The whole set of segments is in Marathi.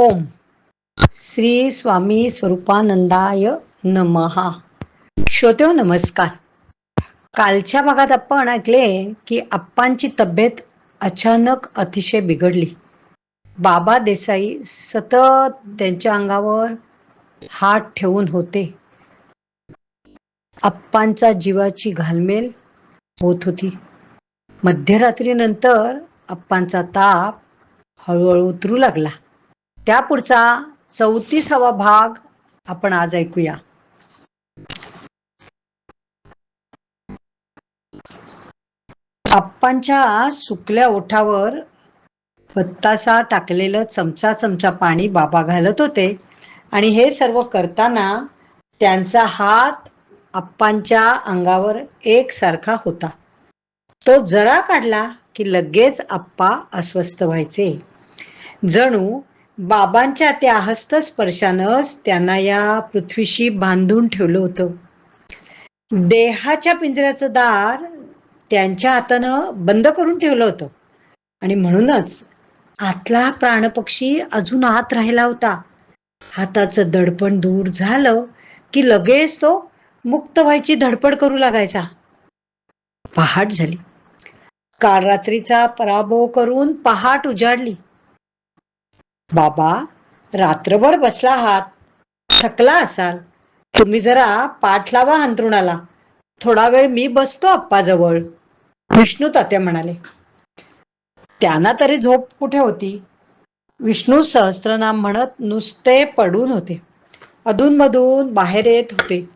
ओम. श्री स्वामी स्वरूपानंदाय नमहा श्रोत्यो नमस्कार. कालच्या भागात आपण ऐकले की आप्पांची तब्येत अचानक अतिशय बिघडली. बाबा देसाई सतत त्यांच्या अंगावर हात ठेवून होते. आप्पांचा जीवाची घालमेल होत होती. मध्यरात्रीनंतर अप्पांचा ताप हळूहळू उतरू लागला. त्यापुढचा चौतीसावा भाग आपण आज ऐकूया. आप्पांच्या सुकल्या ओठावर बत्तासा टाकलेलं चमचा चमचा पाणी बाबा घालत होते आणि हे सर्व करताना त्यांचा हात आप्पांच्या अंगावर एकसारखा होता. तो जरा काढला की लगेच आप्पा अस्वस्थ व्हायचे. जणू बाबांच्या त्या हस्तस्पर्शानंच त्यांना या पृथ्वीशी बांधून ठेवलं होतं. देहाच्या पिंजऱ्याचं दार त्यांच्या हातानं बंद करून ठेवलं होतं. आणि म्हणूनच आतला प्राणपक्षी अजून आत राहिला होता. हाताचं दडपण दूर झालं की लगेच तो मुक्त व्हायची धडपड करू लागायचा. पहाट झाली. काल रात्रीचा पराभव करून पहाट उजाडली. बाबा रात्रभर बसला आहात. थकला असाल. तुम्ही जरा पाठ लावा अंथरुणाला. थोडा वेळ मी बसतो आप्पाजवळ. विष्णू तात्या म्हणाले. त्यांना तरी झोप कुठे होती? विष्णू सहस्त्रनाम म्हणत नुसते पडून होते. अधूनमधून बाहेर येत होते.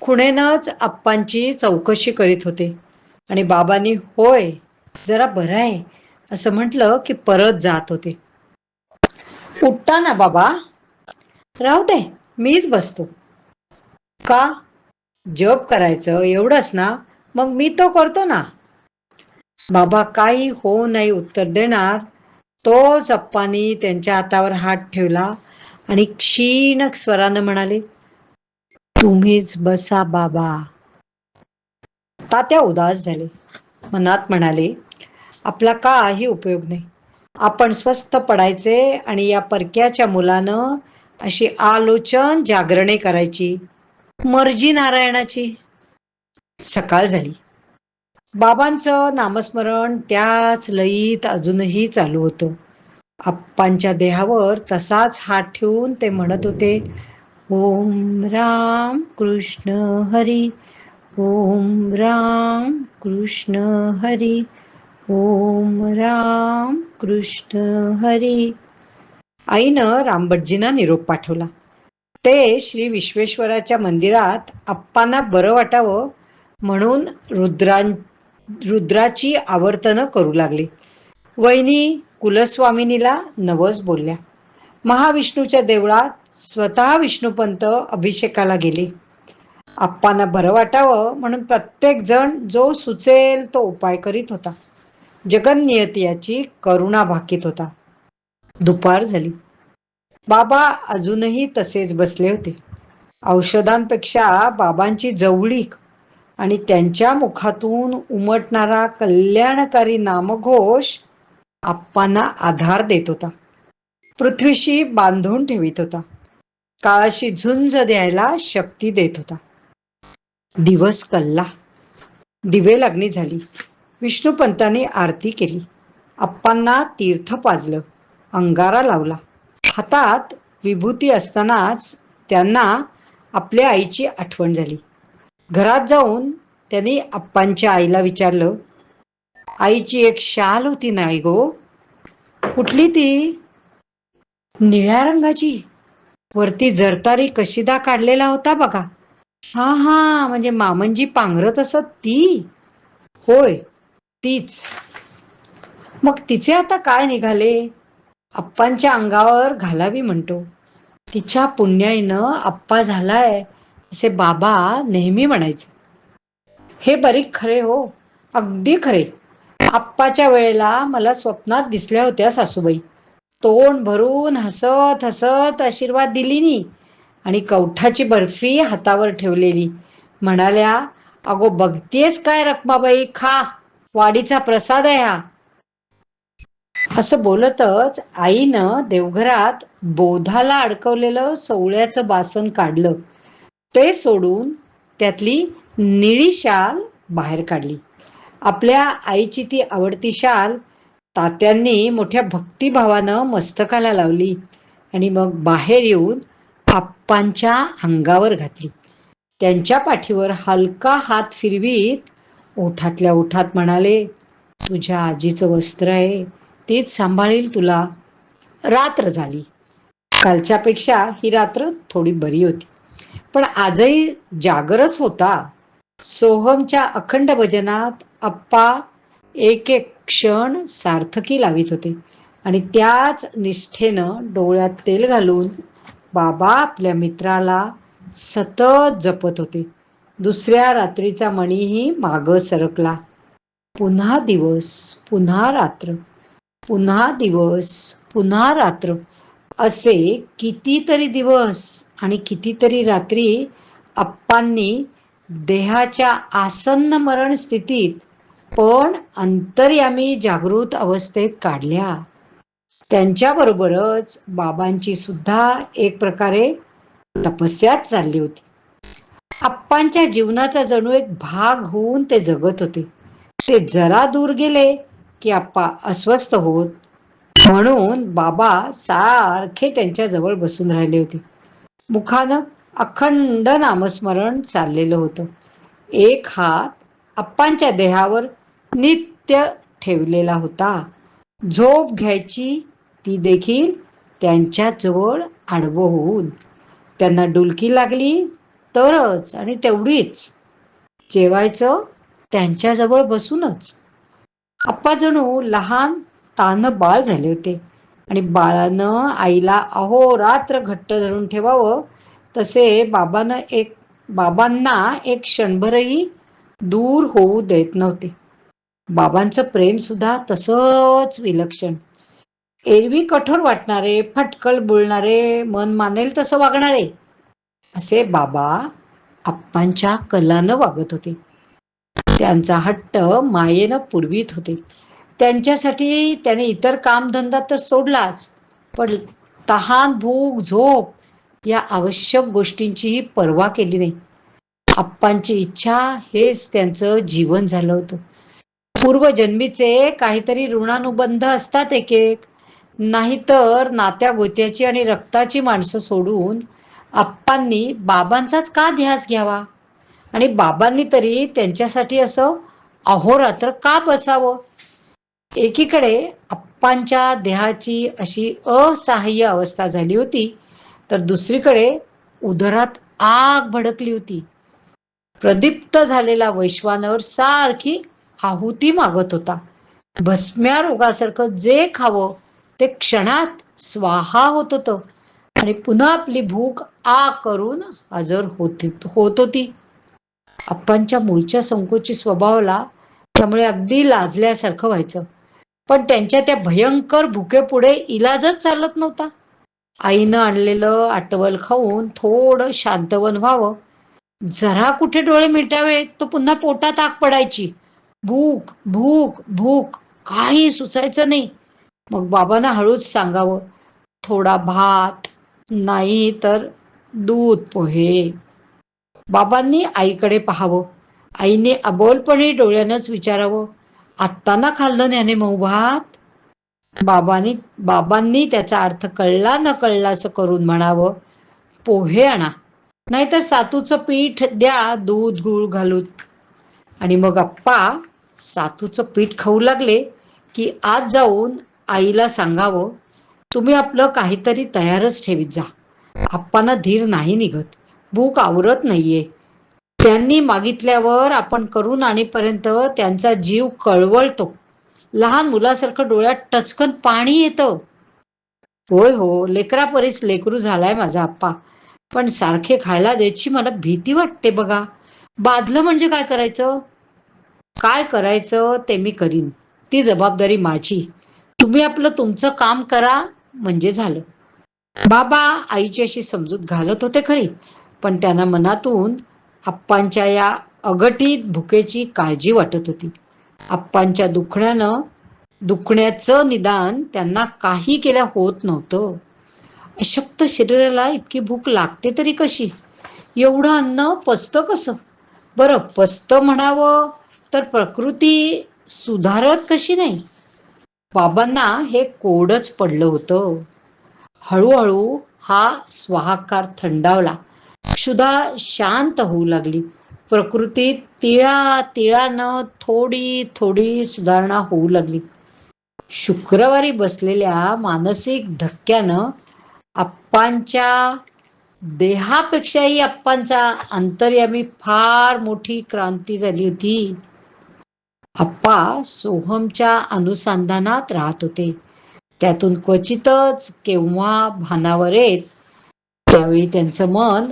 खुणेनच आप्पांची चौकशी करीत होते. आणि बाबांनी होय जरा बरं आहे. असं म्हटलं की परत जात होते. उठता ना बाबा. राहू दे मीच बसतो. का? जप करायचं एवढंच ना मग मी तो करतो ना. बाबा काही हो नाही उत्तर देणार. तोच अप्पानी त्यांच्या हातावर हात ठेवला आणि क्षीण स्वरानं म्हणाले तुम्हीच बसा बाबा. तात्या उदास झाले. मनात म्हणाले आपला काही उपयोग नाही. आपण स्वस्थ पडायचे आणि या परक्याच्या मुलानं अशी आलोचन जागरणे करायची. मर्जी नारायणाची. सकाळ झाली. बाबांचं नामस्मरण त्याच लयीत अजूनही चालू होतं. आप्पांच्या देहावर तसाच हात ठेवून ते म्हणत होते ओम राम कृष्ण हरी ओम राम कृष्ण हरी ओम राम कृष्ण हरी. आईनं रामभटजींना निरोप पाठवला. ते श्री विश्वेश्वराच्या मंदिरात आप्पांना बरं वाटावं म्हणून रुद्रां रुद्राची आवर्तनं करू लागली. वहिनी कुलस्वामिनीला नवस बोलल्या. महाविष्णूच्या देवळात स्वतः विष्णुपंत अभिषेकाला गेले. आप्पांना बरं वाटावं म्हणून प्रत्येक जण जो सुचेल तो उपाय करीत होता. जगन्नियत याची करुणा भाकीत होता. दुपार झाली. बाबा अजूनही तसेच बसले होते. औषधांपेक्षा बाबांची जवळीक आणि त्यांच्या मुखातून उमटणारा कल्याणकारी नामघोष आप्पांना आधार देत होता. पृथ्वीशी बांधून ठेवित होता. काळाशी झुंज द्यायला शक्ती देत होता. दिवस कल्ला. दिवे लागणी झाली. विष्णुपंतांनी आरती केली. आप्पांना तीर्थ पाजलं. अंगारा लावला. हातात विभूती असतानाच त्यांना आपल्या आईची आठवण झाली. घरात जाऊन त्यांनी आप्पांच्या आईला विचारलं आईची एक शाल होती नाही गो? कुठली ती? निळ्या रंगाची. वरती जरतारी कशीदा काढलेला होता बघा. हा हा म्हणजे मामनजी पांघरत असत ती? होय तीच. मग तिचे आता काय निघाले? आप्पांच्या अंगावर घालावी म्हणतो. तिच्या पुण्याईनं आप्पा झालाय असे बाबा नेहमी म्हणायचे. हे बरीक खरे हो अगदी खरे. आप्पाच्या वेळेला मला स्वप्नात दिसल्या होत्या सासूबाई. तोंड भरून हसत हसत आशीर्वाद दिली नी. आणि कवठाची बर्फी हातावर ठेवलेली. म्हणाल्या अगो बघतीयस काय रखमाबाई खा. वाडीचा प्रसाद आहे हा. असं बोलतच आईनं देवघरात बोधाला अडकवलेलं सोवळ्याचं बासन काढलं. ते सोडून त्यातली निळी शाल बाहेर काढली. आपल्या आईची ती आवडती शाल तात्यांनी मोठ्या भक्तिभावानं मस्तकाला लावली आणि मग बाहेर येऊन आप्पांच्या अंगावर घातली. त्यांच्या पाठीवर हलका हात फिरवीत ओठातल्या ओठात म्हणाले तुझ्या आजीचं वस्त्र आहे तीच सांभाळील तुला. रात्र झाली. कालच्यापेक्षा ही रात्र थोडी बरी होती. पण आजही जागरच होता. सोहमच्या अखंड भजनात अप्पा एक एक क्षण सार्थकी लावित होते आणि त्याच निष्ठेनं डोळ्यात तेल घालून बाबा आपल्या मित्राला सतत जपत होते. दुसऱ्या रात्रीचा मणीही माग सरकला. पुन्हा दिवस पुन्हा रात्र पुन्हा दिवस पुन्हा रात्र. असे कितीतरी दिवस आणि कितीतरी रात्री आप्पांनी देहाच्या आसन्न मरण स्थितीत पण अंतर्यामी जागृत अवस्थेत काढल्या. त्यांच्याबरोबरच बाबांची सुद्धा एक प्रकारे तपस्याच चालली होती. आप्पांच्या जीवनाचा जणू एक भाग होऊन ते जगत होते. ते जरा दूर गेले की आप्पा अस्वस्थ होत. म्हणून बाबा सारखे त्यांच्या जवळ बसून राहिले होते. मुखानं अखंड नामस्मरण चाललेलं होतं. एक हात आप्पांच्या देहावर नित्य ठेवलेला होता. झोप घ्यायची ती देखील त्यांच्या जवळ आडवं होऊन. त्यांना डुलकी लागली. तरच आणि तेवढीच जेवायचं त्यांच्याजवळ बसूनच. आप्पा जणू लहान तान बाळ झाले होते आणि बाळानं आईला अहोरात्र घट्ट धरून ठेवावं तसे बाबानं एक बाबांना एक क्षणभरही दूर होऊ देत नव्हते. बाबांचं प्रेम सुद्धा तसंच विलक्षण. एरवी कठोर वाटणारे फटकल बोलणारे मन मानेल तसं वागणारे. असे बाबा आप्पांच्या कलानं वागत होते. त्यांचा हट्ट मायेनं पुरवीत होते. त्यांच्यासाठी त्याने इतर कामधंदा तर सोडलाच पण तहान भूक झोप या आवश्यक गोष्टींचीही पर्वा केली नाही. आप्पांची इच्छा हेच त्यांचं जीवन झालं होतं. पूर्वजन्मीचे काहीतरी ऋणानुबंध असतात एक एक नाहीतर नात्या गोत्याची आणि रक्ताची माणसं सोडून आप्पांनी बाबांचाच का ध्यास घ्यावा? आणि बाबांनी तरी त्यांच्यासाठी असं अहोरात्र का बसावं? एकीकडे आप्पांच्या देहाची अशी असहाय्य अवस्था झाली होती तर दुसरीकडे उदरात आग भडकली होती. प्रदीप्त झालेला वैश्वानर सारखी आहुती मागत होता. भस्म्या रोगासारखं जे खावं ते क्षणात स्वाहा होत होतं. आणि पुन्हा आपली भूक आ करून हजर होती होत होती. आप्पांच्या मूळच्या संकोची स्वभावाला त्यामुळे अगदी लाजल्यासारखं व्हायचं. पण त्यांच्या त्या भयंकर भुकेपुढे इलाजच चालत नव्हता. आईनं आणलेलं आटवल खाऊन थोडं शांतवन व्हावं. जरा कुठे डोळे मिटावे तो पुन्हा पोटात आग पडायची. भूक भूक भूक काही सुचायचं नाही. मग बाबांना हळूच सांगावं थोडा भात नाही तर दूध पोहे. बाबांनी आईकडे पाहावं. आईने अबोलपणे डोळ्यानंच विचारावं. आत्ता ना खाल्लं त्याने मऊ भात? बाबांनी बाबांनी त्याचा अर्थ कळला न कळला असं करून म्हणावं पोहे आणा. नाहीतर सातूचं पीठ द्या दूध गुळ घालून. आणि मग अप्पा सातूचं पीठ खाऊ लागले की आज जाऊन आईला सांगावं तुम्ही आपलं काहीतरी तयारच ठेवीत जा. आप्पांना धीर नाही निघत. भूक आवरत नाहीये. त्यांनी मागितल्यावर आपण करून आणेपर्यंत त्यांचा जीव कळवळतो. लहान मुलासारखं डोळ्यात टचकन पाणी येतं. होय हो लेकरापरीस लेकरू झालाय माझा आप्पा. पण सारखे खायला द्यायची मला भीती वाटते बघा. बाधलं म्हणजे काय करायचं? काय करायचं ते मी करीन. ती जबाबदारी माझी. तुम्ही आपलं तुमचं काम करा. म्हणजे झालं. बाबा आईची अशी समजूत घालत होते खरी पण त्यांना मनातून आप्पांच्या या अगटीत भुकेची काळजी वाटत होती. आप्पांच्या दुखण्यानं दुखण्याचं निदान त्यांना काही केल्या होत नव्हतं. अशक्त शरीराला इतकी भूक लागते तरी कशी? एवढं अन्न पचतं कसं? बरं पचतं म्हणावं तर प्रकृती सुधारत कशी नाही? बाबांना हे कोडच पडलं होतं. हळूहळू हा स्वाहाकार थंडावला. क्षुधा शांत होऊ लागली. प्रकृतीत तिळा तिळानं थोडी थोडी सुधारणा होऊ लागली. शुक्रवारी बसलेल्या मानसिक धक्क्यानं आप्पांच्या देहापेक्षाही अप्पांचा अंतर्यामी फार मोठी क्रांती झाली होती. अप्पा सोहमच्या अनुसंधानात राहत होते. त्यातून क्वचितच केव्हा भानावर येत त्यावेळी त्यांचं मन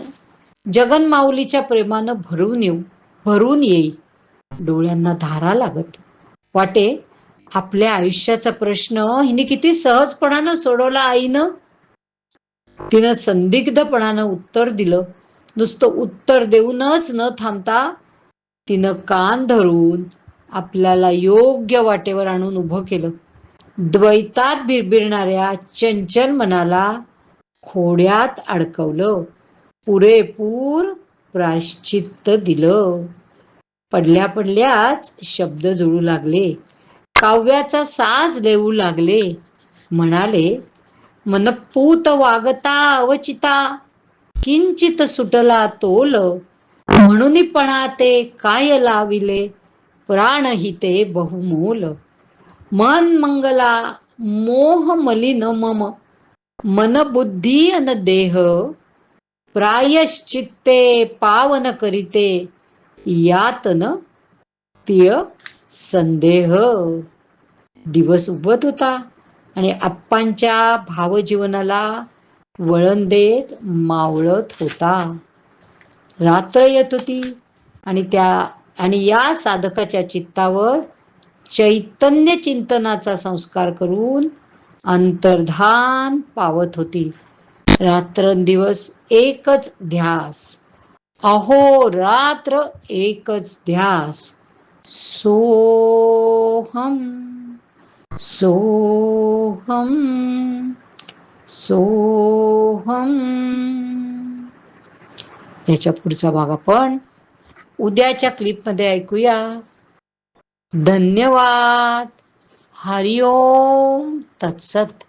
जगनमाऊलीच्या प्रेमानं भरून येऊ भरून येई डोळ्यांना धारा लागत. वाटे आपल्या आयुष्याचा प्रश्न हिने किती सहजपणानं सोडवला आईनं? तिनं संदिग्धपणानं उत्तर दिलं. नुसतं उत्तर देऊनच न थांबता तिनं कान धरून आपल्याला योग्य वाटेवर आणून उभं केलं. द्वैतात बिरबिरणाऱ्या चंचल मनाला खोड्यात अडकवलं. पुरेपूर प्राश्चित्त दिलं. पडल्या पडल्याच शब्द जुळू लागले. काव्याचा साज लेऊ लागले. म्हणाले मनपूत वागता अवचिता किंचित सुटला तोल. म्हणून पणा ते काय लाविले? प्राणहिते बहुमोल। मन मंगला मोह मलिन मम। मन बुद्धी अन देह। प्रायश्चित्ते पावन करीते। यातन तिय संदेह। दिवस उभत होता आणि आप्पांच्या भावजीवनाला वळण देत मावळत होता. रात्र येत होती आणि त्या आणि या साधकाच्या चित्तावर चैतन्य चिंतनाचा संस्कार करून अंतर्धान पावत होती. रात्रंदिवस एकच ध्यास. अहो रात्र एकच ध्यास. सोहम सोहम सोहम. याच्या पुढचा भाग आपण उद्याच्या क्लिपमध्ये ऐकूया. धन्यवाद. हरिओम. तत्सत.